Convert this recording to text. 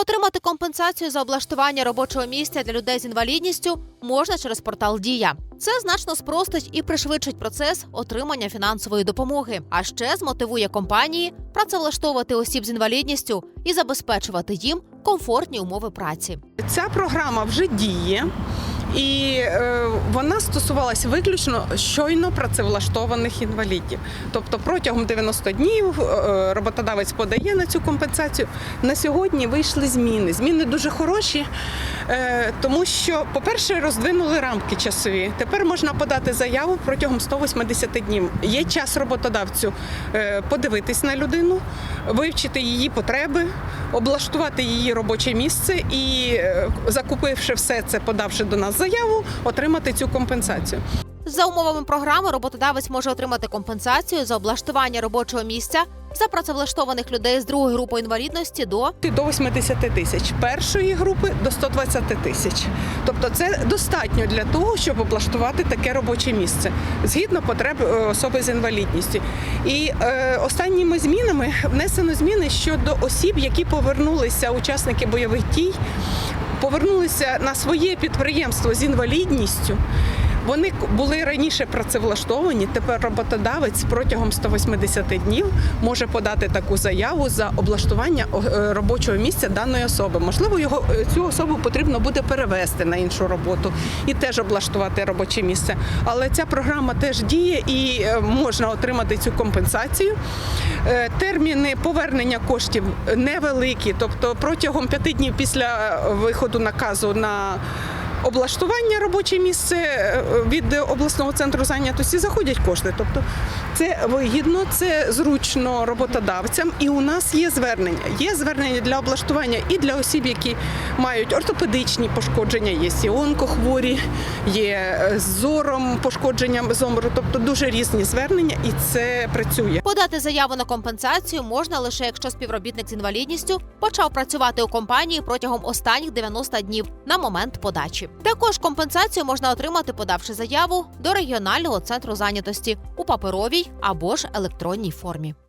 Отримати компенсацію за облаштування робочого місця для людей з інвалідністю можна через портал Дія. Це значно спростить і пришвидшить процес отримання фінансової допомоги, а ще змотивує компанії працевлаштовувати осіб з інвалідністю і забезпечувати їм комфортні умови праці. Ця програма вже діє. І е, вона стосувалася виключно щойно працевлаштованих інвалідів. Тобто протягом 90 днів е, роботодавець подає на цю компенсацію. На сьогодні вийшли зміни. Зміни дуже хороші, тому що, по-перше, роздвинули рамки часові. Тепер можна подати заяву протягом 180 днів. Є час роботодавцю е, подивитись на людину, вивчити її потреби, облаштувати її робоче місце і, е, закупивши все це, подавши до нас заяву, отримати цю компенсацію. За умовами програми роботодавець може отримати компенсацію за облаштування робочого місця за працевлаштованих людей з другої групи інвалідності до До 80 тисяч першої групи до 120 тисяч. Тобто це достатньо для того, щоб облаштувати таке робоче місце згідно потреб е, особи з інвалідністю. І е, останніми змінами внесено зміни щодо осіб, які повернулися учасники бойових дій, повернулися на своє підприємство з інвалідністю. Вони були раніше працевлаштовані. Тепер роботодавець протягом 180 днів може подати таку заяву за облаштування е, робочого місця даної особи. Можливо, його е, цю особу потрібно буде перевести на іншу роботу і теж облаштувати робоче місце. Але ця програма теж діє і е, можна отримати цю компенсацію. Терміни повернення коштів невеликі, тобто протягом п'яти днів після виходу наказу на облаштування робоче місце е, від обласного центру зайнятості заходять кошти. Тобто це вигідно, це зручно роботодавцям. І у нас є звернення. Є звернення для облаштування і для осіб, які мають ортопедичні пошкодження, є і онкохворі, є е, з зором пошкодженням зомору. Тобто дуже різні звернення, і це працює. подати заяву на компенсацію можна лише якщо співробітник з інвалідністю почав працювати у компанії протягом останніх 90 днів на момент подачі. Також компенсацію можна отримати, подавши заяву до регіонального центру зайнятості у паперовій або ж електронній формі.